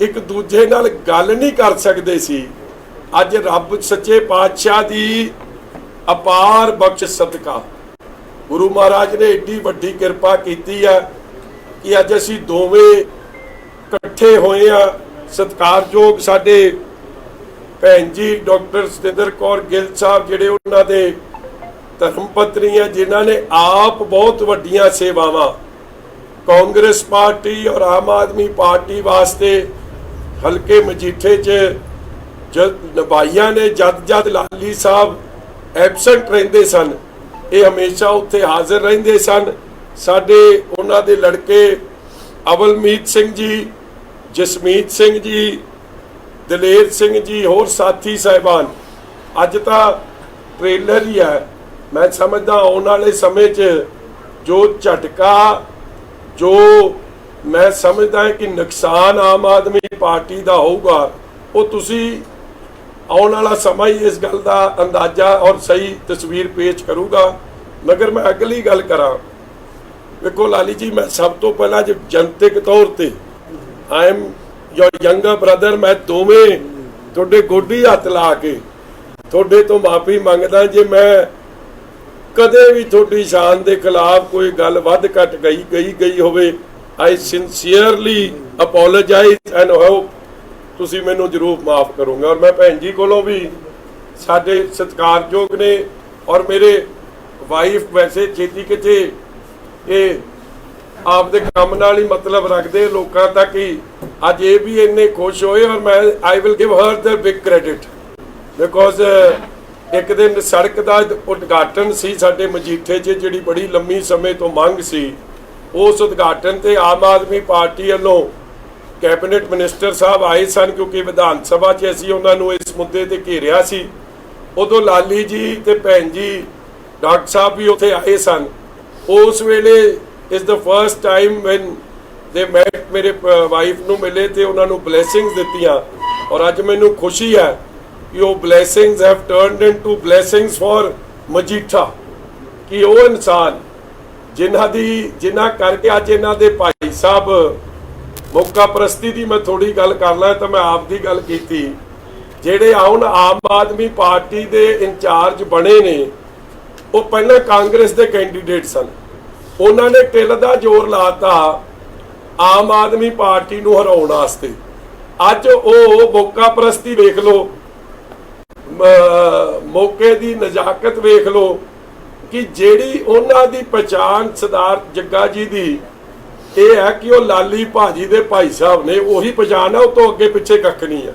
ਇੱਕ ਦੂਜੇ ਨਾਲ ਗੱਲ ਨਹੀਂ ਕਰ ਸਕਦੇ ਸੀ। ਅੱਜ ਰੱਬ ਸੱਚੇ ਪਾਤਸ਼ਾਹ ਦੀ ਅਪਾਰ ਬਖਸ਼ ਸਦਕਾ। ਗੁਰੂ ਮਹਾਰਾਜ ਨੇ ਏਡੀ ਵੱਡੀ ਕਿਰਪਾ ਕੀਤੀ ਹੈ ਕਿ ਅੱਜ ਅਸੀਂ ਦੋਵੇਂ ਇਕੱਠੇ ਹੋਏ ਆ। ਸਤਿਕਾਰਯੋਗ ਸਾਡੇ ਭੈਣ ਜੀ ਡਾਕਟਰ ਸਤਿੰਦਰ ਕੌਰ ਗਿੱਲ ਸਾਹਿਬ, ਜਿਹੜੇ ਉਹਨਾਂ ਦੇ ਧਰਮ ਪਤਨੀ ਆ, ਜਿਨ੍ਹਾਂ ਨੇ ਆਪ ਬਹੁਤ ਵੱਡੀਆਂ ਸੇਵਾਵਾਂ। ਕਾਂਗਰਸ ਪਾਰਟੀ ਔਰ ਆਮ ਆਦਮੀ ਪਾਰਟੀ ਵਾਸਤੇ ਹਲਕੇ ਮਜੀਠੇ 'ਚ ਜਦ ਨਬਾਈਆਂ ਨੇ, ਜਦ ਜਦ ਲਾਲੀ ਸਾਹਿਬ ਐਬਸੈਂਟ ਰਹਿੰਦੇ ਸਨ, ਇਹ ਹਮੇਸ਼ਾ ਉੱਥੇ ਹਾਜ਼ਰ ਰਹਿੰਦੇ ਸਨ। ਸਾਡੇ ਉਹਨਾਂ ਦੇ ਲੜਕੇ ਅਵਲਮੀਤ ਸਿੰਘ ਜੀ, ਜਸਮੀਤ ਸਿੰਘ ਜੀ, ਦਲੇਰ ਸਿੰਘ ਜੀ, ਹੋਰ ਸਾਥੀ ਸਾਹਿਬਾਨ। ਅੱਜ ਤਾਂ ਟ੍ਰੇਲਰ ਹੀ ਹੈ। ਮੈਂ ਸਮਝਦਾ ਆਉਣ ਵਾਲੇ ਸਮੇਂ 'ਚ ਜੋ ਝਟਕਾ, ਜੋ ਮੈਂ ਸਮਝਦਾ ਹਾਂ ਕਿ ਨੁਕਸਾਨ ਆਮ ਆਦਮੀ ਪਾਰਟੀ ਦਾ ਹੋਊਗਾ, ਉਹ ਤੁਸੀਂ ਆਉਣ ਵਾਲਾ ਸਮਾਂ ਹੀ ਇਸ ਗੱਲ ਦਾ ਅੰਦਾਜ਼ਾ ਔਰ ਸਹੀ ਤਸਵੀਰ ਪੇਸ਼ ਕਰੂਗਾ। ਮਗਰ ਮੈਂ ਅਗਲੀ ਗੱਲ ਕਰਾਂ। ਵੇਖੋ ਲਾਲੀ ਜੀ, ਮੈਂ ਸਭ ਤੋਂ ਪਹਿਲਾਂ ਜੇ ਜਨਤਕ ਤੌਰ ਤੇ I am your younger brother ਮੈਂ ਦੋਵੇਂ ਤੁਹਾਡੇ ਗੋਡੀ ਹੱਥ ਲਾ ਕੇ ਤੁਹਾਡੇ ਤੋਂ ਮਾਫੀ ਮੰਗਦਾ ਜੇ ਮੈਂ ਕਦੇ ਵੀ ਤੁਹਾਡੀ ਸ਼ਾਨ ਦੇ ਖਿਲਾਫ ਕੋਈ ਗੱਲ ਵੱਧ ਘਟ ਗਈ ਗਈ ਗਈ ਹੋਵੇ I sincerely apologise and hope ਤੁਸੀਂ ਮੈਨੂੰ ਜ਼ਰੂਰ ਮਾਫ ਕਰੋਗੇ। ਔਰ ਮੈਂ ਭੈਣ ਜੀ ਕੋਲੋਂ ਵੀ ਸਾਡੇ ਸਤਿਕਾਰਯੋਗ ਨੇ ਔਰ ਮੇਰੇ ਵਾਈਫ ਵੈਸੇ ਛੇਤੀ ਕਿਤੇ ਇਹ ਆਪਦੇ ਕੰਮ ਨਾਲ ਹੀ ਮਤਲਬ ਰੱਖਦੇ ਲੋਕਾਂ ਤੱਕ ਹੀ ਅੱਜ ਇਹ ਵੀ ਇੰਨੇ ਖੁਸ਼ ਹੋਏ ਔਰ ਮੈਂ I will give her the big credit because ਇੱਕ ਦਿਨ ਸੜਕ ਦਾ ਉਦਘਾਟਨ ਸੀ ਸਾਡੇ ਮਜੀਠੇ 'ਚ, ਜਿਹੜੀ ਬੜੀ ਲੰਮੀ ਸਮੇਂ ਤੋਂ ਮੰਗ ਸੀ। ਉਸ ਉਦਘਾਟਨ ਤੇ ਆਮ ਆਦਮੀ ਪਾਰਟੀ ਵੱਲੋਂ ਕੈਬਨਿਟ ਮਿਨਿਸਟਰ ਸਾਹਿਬ ਆਏ ਸਨ ਕਿਉਂਕਿ ਵਿਧਾਨ ਸਭਾ 'ਚ ਅਸੀਂ ਉਹਨਾਂ ਨੂੰ ਇਸ ਮੁੱਦੇ ਤੇ ਘੇਰਿਆ ਸੀ। ਉਦੋਂ ਲਾਲੀ ਜੀ ਤੇ ਭੈਣ ਜੀ ਡਾਕਟਰ ਸਾਹਿਬ ਵੀ ਉੱਥੇ ਆਏ ਸਨ। ਉਸ ਵੇਲੇ ਇਸ ਦਾ first time when they met ਮੇਰੇ ਵਾਈਫ ਨੂੰ ਮਿਲੇ ਤੇ ਉਹਨਾਂ ਨੂੰ ਬਲੇਸਿੰਗਸ ਦਿੱਤੀਆਂ। ਔਰ ਅੱਜ ਮੈਨੂੰ ਖੁਸ਼ੀ ਹੈ ਕਿ ਉਹ blessings have turned into blessings for Majitha. ਕਿ ਉਹ ਇਨਸਾਨ ਜਿਨ੍ਹਾਂ ਦੀ, ਜਿਨ੍ਹਾਂ ਕਰਕੇ ਅੱਜ ਇਹਨਾਂ ਦੇ ਭਾਈ ਸਾਹਿਬ ਮੌਕਾ ਪ੍ਰਸਤੀ ਦੀ ਮੈਂ ਥੋੜੀ ਗੱਲ ਕਰ ਲਾਂ ਤਾਂ ਮੈਂ ਆਪ ਦੀ ਗੱਲ ਕੀਤੀ। ਜਿਹੜੇ ਆਉਣ ਆਮ ਆਦਮੀ ਪਾਰਟੀ ਦੇ ਇੰਚਾਰਜ ਬਣੇ ਨੇ, ਉਹ ਪਹਿਲਾਂ ਕਾਂਗਰਸ ਦੇ ਕੈਂਡੀਡੇਟ ਸਨ। ਉਹਨਾਂ ਨੇ ਟਿੱਲ ਦਾ ਜ਼ੋਰ ਲਾਤਾ ਆਮ ਆਦਮੀ ਪਾਰਟੀ ਨੂੰ ਹਰਾਉਣ ਵਾਸਤੇ। ਅੱਜ ਉਹ ਮੌਕਾ ਪ੍ਰਸਤੀ ਵੇਖ ਲਓ ਮੌਕੇ ਦੀ ਨਜ਼ਾਕਤ ਵੇਖ ਲਓ ਕਿ ਜਿਹੜੀ ਉਹਨਾਂ ਦੀ ਪਛਾਣ ਸਰਦਾਰ ਜੱਗਾ ਜੀ ਦੀ, ਇਹ ਹੈ ਕਿ ਉਹ ਲਾਲੀ ਭਾਜੀ ਦੇ ਭਾਈ ਸਾਹਿਬ ਨੇ ਉਹੀ ਪਛਾਣ ਹੈ, ਉਹ ਤੋਂ ਅੱਗੇ ਪਿੱਛੇ ਕੱਖ ਨਹੀਂ ਹੈ।